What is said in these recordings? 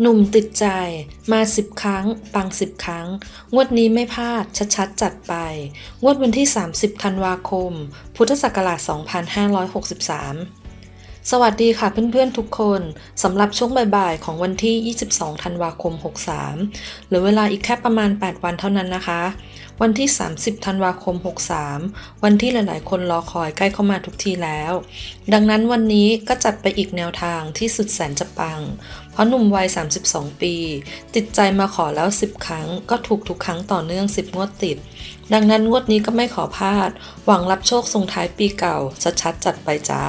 หนุ่มติดใจ มาสิบครั้ง ปังสิบครั้ง งวดนี้ไม่พลาด ชัดๆ จัดไป งวดวันที่ 30 ธันวาคม พุทธศักราช 2563 สวัสดีค่ะเพื่อนๆทุกคนสำหรับช่วงบ่ายๆ ของวันที่ 22 ธันวาคม 63หลือเวลาอีกแค่ประมาณ 8 วันเท่านั้นนะคะ วันที่ 30 ธันวาคม 63 วันที่หลายๆ คนรอคอยใกล้เข้ามาทุกทีแล้ว ดังนั้นวันนี้ก็จัดไปอีกแนวทางที่สุดแสนจะปัง เพราะหนุ่มวัย 32 ปี ติดใจมาขอแล้ว 10 ครั้ง ก็ถูกทุกครั้งต่อเนื่อง 10 งวดติด ดังนั้นงวดนี้ก็ไม่ขอพลาด หวังรับโชคส่งท้ายปีเก่าชัดๆจัดไปจ้า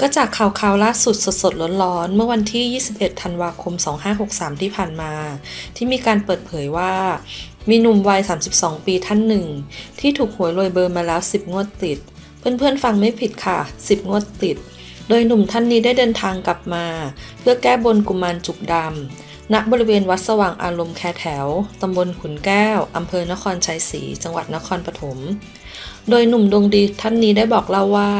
ก็จากข่าวข่าวล่าสุดสดๆร้อนๆเมื่อวันที่ 21 ธันวาคม 2563 ที่ผ่านมา ที่มีการเปิดเผยว่า มีหนุ่มวัย 32 ปีท่านหนึ่ง ที่ถูกหวยรวยเบอร์มาแล้ว 10 งวดติด เพื่อนๆฟังไม่ผิดค่ะ 10 งวดติด โดยหนุ่มท่านนี้ได้เดินทางกลับมา เพื่อแก้บนกุมารจุกดำณบริเวณวัดสว่างอารมณ์แคแถวตำบลขุนแก้วอำเภอนครชัยศรีจังหวัดนครปฐม โดยหนุ่มดวงดีท่านนี้ได้บอกเล่าว่า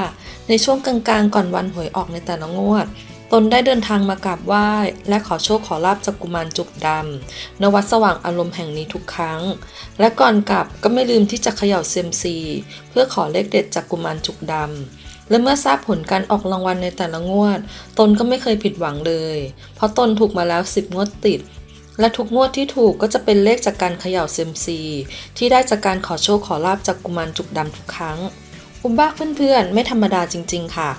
ในช่วงกลางๆ ก่อนวันหวยออกในแต่ละงวด ตนได้เดินทางมากราบไหว้ และขอโชคขอลาบจากกุมารจุกดำณวัดสว่างอารมณ์แห่งนี้ทุกครั้ง และก่อนกลับก็ไม่ลืมที่จะเขย่าเซียมซีเพื่อขอเลขเด็ดจากกุมารจุกดำและเมื่อทราบผลการออกรางวัลในแต่ละงวด ตนก็ไม่เคยผิดหวังเลย เพราะตนถูกมาแล้ว 10 งวดติดและทุกงวดที่ถูกก็จะเป็นเลขจากการเขย่าเซียมซีที่ได้จากการขอโชคขอลาบจากกุมารจุกดำทุกครั้ง อุบ้าเพื่อนๆ ไม่ธรรมดาจริง ๆ ค่ะ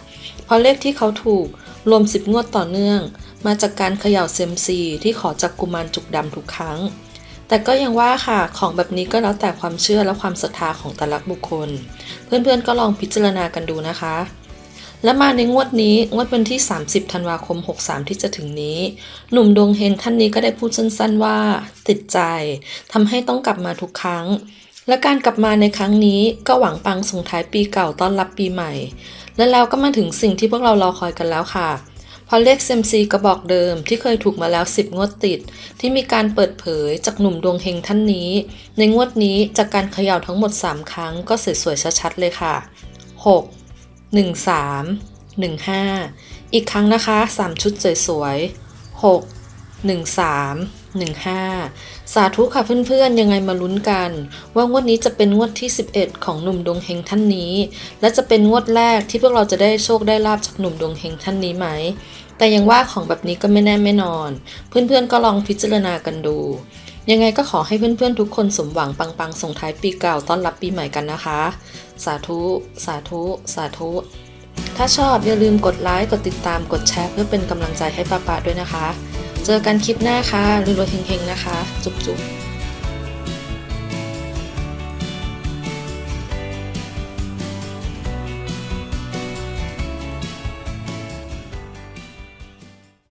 เพราะเลขที่เขาถูกรวม 10 งวดต่อเนื่อง มาจากการเขย่าเซมซีที่ขอจากกุมารจุกดำทุกครั้ง แต่ก็ยังว่าค่ะของแบบนี้ก็แล้วแต่ความเชื่อและความศรัทธาของแต่ละบุคคล เพื่อนๆก็ลองพิจารณากันดูนะคะ และมาในงวดนี้งวดวันที่ 30 ธันวาคม 63 ที่จะถึงนี้ หนุ่มดวงเฮงท่านนี้ก็ได้พูดสั้นๆว่า ติดใจทำให้ต้องกลับมาทุกครั้ง และการกลับมาในครั้งนี้ก็หวังปังส่งท้ายปีเก่าต้อนรับปีใหม่ และแล้วก็มาถึงสิ่งที่พวกเรารอคอยกันแล้วค่ะเพราะเลขเซมซีกระบอกเดิมที่เคยถูกมาแล้ว 10 งวดติด ที่มีการเปิดเผยจากหนุ่มดวงเฮงท่านนี้ ในงวดนี้จากการเขย่าทั้งหมด 3 ครั้งก็สวยๆชัดๆเลยค่ะ 6 1 3 1 5 อีกครั้งนะคะ 3 ชุดสวยๆ6 1 1 5 สาธุค่ะเพื่อนๆ ยังไงมาลุ้นกัน ว่างวดนี้จะเป็นงวดที่ 11 ของหนุ่มดวงเฮงท่านนี้ และจะเป็นงวดแรกที่พวกเราจะได้โชคได้ลาบจากหนุ่มดวงเฮงท่านนี้ไหม แต่ยังว่าของแบบนี้ก็ไม่แน่ไม่นอน เพื่อนๆก็ลองพิจารณากันดู ยังไงก็ขอให้เพื่อนๆทุกคนสมหวังปังๆส่งท้ายปีเก่าต้อนรับปีใหม่กันนะคะ สาธุ สาธุ สาธุถ้าชอบอย่าลืมกดไลค์ กดติดตาม กดแชร์เพื่อเป็นกำลังใจให้ป้าๆด้วยนะคะ เจอกันคลิปหน้าค่ะรวยๆเฮงๆนะคะ จุ๊บๆ